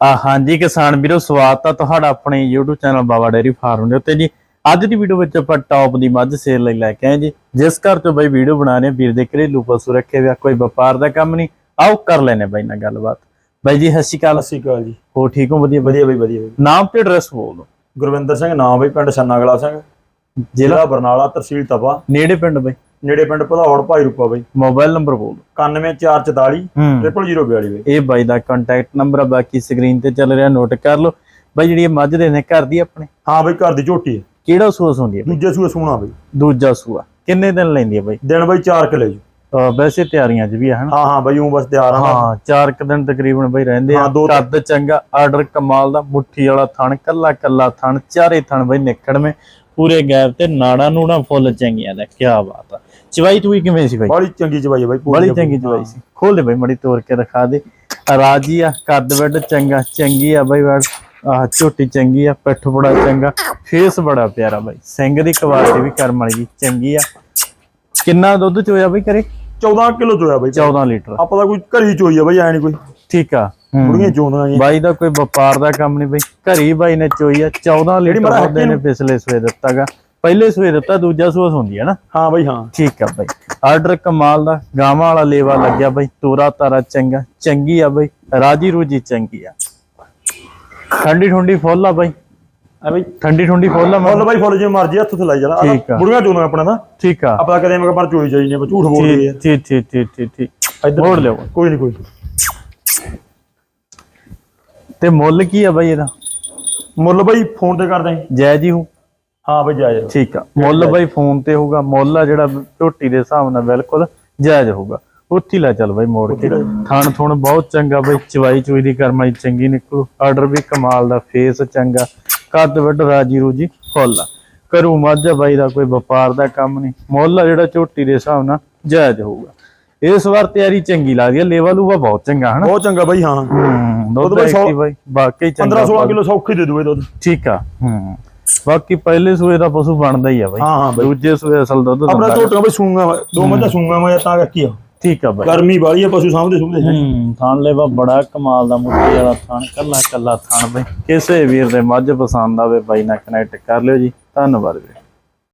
ਆ ਹਾਂਜੀ ਕਿਸਾਨ ਵੀਰੋ ਸਵਾਗਤ ਆ ਤੁਹਾਡਾ ਆਪਣੇ YouTube channel Baba dairy farm ਦੇ ਉੱਤੇ ਜੀ। ਅੱਜ ਦੀ ਵੀਡੀਓ ਵਿੱਚ ਆਪਾਂ ਟੌਪ ਦੀ ਮੱਝ ਸੇਲ ਲਈ ਲੈ ਕੇ ਆਏ ਜੀ। ਜਿਸ ਘਰ ਤੋਂ ਬਈ ਵੀਡੀਓ ਬਣਾ ਰਹੇ ਵੀਰ ਦੇ ਘਰੇਲੂ ਪਸ਼ੂ ਰੱਖੇ ਹੋਇਆ ਕੋਈ ਵਪਾਰ ਦਾ ਕੰਮ ਨਹੀਂ। ਆਓ ਕਰ ਲੈਨੇ ਬਾਈ ਨਾਲ ਗੱਲਬਾਤ। ਬਾਈ ਜੀ ਸਤਿ ਸ਼੍ਰੀ ਅਕਾਲ। ਸਤਿ ਸ਼੍ਰੀ ਅਕਾਲ ਜੀ। ਹੋ ਠੀਕ ਹੋ? ਵਧੀਆ ਵਧੀਆ ਬਈ ਵਧੀਆ ਨਾਮ ਤੇ ਐਡਰੈਸ ਬੋਲ ਦਿਓ। ਗੁਰਵਿੰਦਰ ਸਿੰਘ ਨਾਮ ਬਈ ਪਿੰਡ ਛੰਨਾਗਲਾ ਸਿੰਘ। ਜ਼ਿਲ੍ਹਾ ਬਰਨਾਲਾ ਤਹਿਸੀਲ ਤਪਾ। ਨੇੜੇ ਪਿੰਡ ਬਈ। ਨੇੜੇ ਪਿੰਡ ਭਦੌੜ ਭਾਈ ਰੂਪਾ ਬਈ। ਮੋਬਾਈਲ ਨੰਬਰ ਬੋਲ ਦਿਓ। 91444 ਹੂੰ। 0042 ਬਈ। ਇਹ ਬਾਈ ਦਾ ਕੰਟੈਕਟ ਨੰਬਰ ਆ ਬਾਕੀ ਸਕਰੀਨ ਤੇ ਚੱਲ ਰਿਹਾ ਨੋਟ ਕਰ ਲਓ। ਬਾਈ ਜਿਹੜੀ ਇਹ ਮੱਝ ਦੇ ਨੇ ਘਰ ਦੀ ਆਪਣੇ? ਹਾਂ ਬਈ ਘਰ ਦੀ ਝੋਟੀ ਹੈ ਕਿਹੜਾ ਸੂਆ ਹੁੰਦੀ ਹੈ? ਦੂਜੇ ਸੂਏ ਸੋਣਾ ਬਈ। ਦੂਜਾ ਸੂਆ। ਕਿੰਨੇ ਦਿਨ ਲੈਂਦੀ ਹੈ ਬਾਈ? ਦਿਨ ਬਈ 4 ਕਿਲੇ ਜੀ। ਵੈਸੇ ਤਿਆਰੀਆਂ 'ਚ ਵੀ ਹੈ ਹਨਾ? ਹਾਂ ਹਾਂ ਬਈ ਉਹ ਬਸ ਤਿਆਰ ਆ ਹਾਂ ਚਾਰ ਕੁ ਦਿਨ ਤਕਰੀਬਨ ਬਈ ਰਹਿੰਦੇ ਆ। ਕੱਦ ਚੰਗਾ ਆਰਡਰ ਕਮਾਲ ਦਾ ਮੁੱਠੀ ਵਾਲਾ ਥਣ ਕੱਲਾ ਕੱਲਾ ਥਣ ਚਾਰੇ ਥਣ ਬਈ ਨਿਕੜਵੇਂ ਪੂਰੇ ਗੈਪ ਤੇ ਨਾੜਾ ਨੂੜਾ ਫੁੱਲ ਚੰਗੀਆਂ ਦਾ ਕੀ ਬਾਤ ਆ। ਚਵਾਈ ਚੂਈ ਕਿਵੇਂ ਸੀ ਬਾਈ? ਬੜੀ ਚੰਗੀ ਚਵਾਈ ਹੈ ਬਈ ਬੜੀ ਚੰਗੀ ਚਵਾਈ ਸੀ। ਖੋਲ ਦੇ ਬਈ ਮੜੀ ਤੋੜ ਕੇ ਦਿਖਾ ਦੇ। ਰਾਜੀ ਆ ਕੱਦ ਵੱਡ ਚੰਗਾ ਚੰਗੀ ਆ ਬਈ ਵੱਡ ਆਹ ਝੋਟੀ ਚੰਗੀ ਆ ਪਿੱਠ ਬੜਾ ਚੰਗਾ। ਫੇਸ ਬੜਾ ਪਿਆਰਾ ਬਈ। ਸਿੰਘ ਦੀ ਕੁਆਲਿਟੀ ਵੀ ਕਰਮ ਵਾਲੀ ਚੰਗੀ ਆ। ਕਿੰਨਾ ਦੁੱਧ ਚੋਇਆ ਬਈ ਕਰੇ 14 ਕਿਲੋ ਚੋਇਆ ਬਈ। 14 ਲੀਟਰ। ਆਪਾਂ ਤਾਂ ਕੋਈ ਘਰੀ ਚੋਈ ਆ ਬਈ ਐ ਨਹੀਂ ਕੋਈ। ਠੀਕ ਆ। ਬੁੜੀਆਂ ਚੋਂਦੀਆਂ ਜੀ। ਬਾਈ ਦਾ ਕੋਈ ਵਪਾਰ ਦਾ ਕੰਮ ਨਹੀਂ ਬਈ। ਘਰੀ ਬਾਈ ਨੇ ਚੋਈ ਆ 14 ਲੀਟਰ ਉਹਦੇ ਨੇ ਪਿਛਲੇ ਸੂਏ ਦਿੱਤਾਗਾ। ਪਹਿਲੇ ਸੂਏ ਦਿੱਤਾ ਦੂਜਾ ਸੂਆ ਹੁੰਦੀ ਹੈ ਨਾ। ਹਾਂ ਬਈ ਹਾਂ। ਠੀਕ ਆ ਬਾਈ। ਆਰਡਰ ਕਮਾਲ ਦਾ ਗਾਵਾਂ ਵਾਲਾ ਲੇਵਾ ਲੱਗਿਆ ਬਾਈ। ਤੋਰਾ ਤਾਰਾ ਚੰਗਾ ਚੰਗੀ ਆ ਬਾਈ। ਰਾਜੀ ਰੂਜੀ ਚੰਗੀ ਆ। ਠੰਡੀ ਠੰਡੀ ਫੁੱਲ ਆ ਬਾਈ। ਐ ਬਈ। ਠੰਡੀ ਠੰਡੀ ਫੁੱਲ ਆ ਫੁੱਲ ਬਈ ਫੁੱਲ ਜੇ ਮਰਜ਼ੀ ਹੱਥ ਤੇ ਲਾਈ ਜਾਣਾ ਆ। ਬੁੜੀਆਂ ਚੋਂਦੀਆਂ ਆਪਣਾ ਦਾ ਠੀਕ ਆ। ਆਪਾਂ ਕਦੇ ਮੈਂ ਪਰ ਚੋਈ ਜਾਈ ਨੇ ਝੂਠ ਬੋਲਦੇ ਆ ਠੀਕ ਠੀਕ ਠੀਕ ਠੀਕ ਠੀਕ। ਇੱਧਰ ਮੋੜ ਲਿਓ। ਕੋਈ ਨਹੀਂ ਕੋਈ ਤੇ ਮੁੱਲ ਕੀ ਆ ਬਾਈ ਇਹਦਾ? ਮੁੱਲ ਬਈ ਫੋਨ ਤੇ ਕਰਦੇ ਆਂ। ਜੈ ਜੀ ਹੂੰ। ਹਾਂ ਬਈ ਜਾਇਜ਼ ਠੀਕ ਆ। ਮੁੱਲ ਬਾਈ ਫੋਨ ਤੇ ਹੋਊਗਾ ਮੁੱਲ ਆ ਜਿਹੜਾ ਝੋਟੀ ਦੇ ਹਿਸਾਬ ਨਾਲ ਬਿਲਕੁਲ ਜਾਇਜ਼ ਹੋਊਗਾ। ਉੱਥੇ ਲੈ ਚੱਲ ਬਾਈ ਮੋੜ ਕੇ। ਥਣ ਥੁਣ ਬਹੁਤ ਚੰਗਾ ਬਾਈ ਚਵਾਈ ਚੁਈ ਦੀ ਕਰਮਾਈ ਚੰਗੀ ਨਿਕਲੂ ਆਰਡਰ ਵੀ ਕਮਾਲ ਦਾ ਫੇਸ ਚੰਗਾ। ਕੱਦ ਵੱਡ ਰਾਜੀ ਰੂਜੀ ਫੁੱਲ ਆ। ਕਰੂ ਮੱਝ ਬਾਈ ਦਾ ਕੋਈ ਵਪਾਰ ਦਾ ਕੰਮ ਨਹੀਂ। ਮੁੱਲ ਆ ਜਿਹੜਾ ਝੋਟੀ ਦੇ ਹਿਸਾਬ ਨਾਲ ਜਾਇਜ਼ ਹੋਊਗਾ। ਇਸ ਵਾਰ ਤਿਆਰੀ ਚੰਗੀ ਲੱਗਦੀ ਹੈ ਲੈਵਲ ਉਹਦਾ ਬਹੁਤ ਚੰਗਾ ਹਨਾ? ਬਹੁਤ ਚੰਗਾ ਬਈ ਹਾਂ। ਹੂੰ ਦੁੱਧ ਬਾਈ ਬਾਕੀ ਚੰਗਾ 15 16 ਕਿਲੋ ਸੌਖੀ ਦੇ ਦੂਏ ਦੁੱਧ। ਠੀਕ ਆ ਹੂੰ। ਬਾਕੀ ਪਹਿਲੇ ਸੂਏ ਦਾ ਪਸ਼ੂ ਬਣਦਾ ਹੀ ਆ ਬਾਈ। ਹਾਂ ਹਾਂ ਬਈ। ਦੂਜੇ ਸੂਏ ਅਸਲ ਦੁੱਧ ਆਪਣਾ ਝੋਟੀਆਂ ਬਈ ਸੂੰਗਾ ਵਾ, ਦੋ ਮੱਝਾਂ ਸੂੰਗਾ ਮੈਂ ਤਾਂ ਕੱਕੀ ਆ। ਠੀਕ ਆ ਬਾਈ। ਗਰਮੀ ਵਾਲੀ ਆ ਪਸ਼ੂ ਸਾਹਮਣੇ ਸੁਣਦੇ ਹੂੰ ਥਾਣ ਲੈਵਾ ਬੜਾ ਕਮਾਲ ਦਾ ਮੁੱਠੀ ਵਾਲਾ ਥਾਣ ਕੱਲਾ ਕੱਲਾ ਥਾਣ ਬਾਈ। ਕਿਸੇ ਵੀਰ ਦੇ ਮੱਝ ਪਸੰਦ ਆਵੇ ਬਾਈ ਨਾਲ ਕਨੈਕਟ ਕਰ ਲਿਓ ਜੀ। ਧੰਨਵਾਦ ਵੀਰੇ।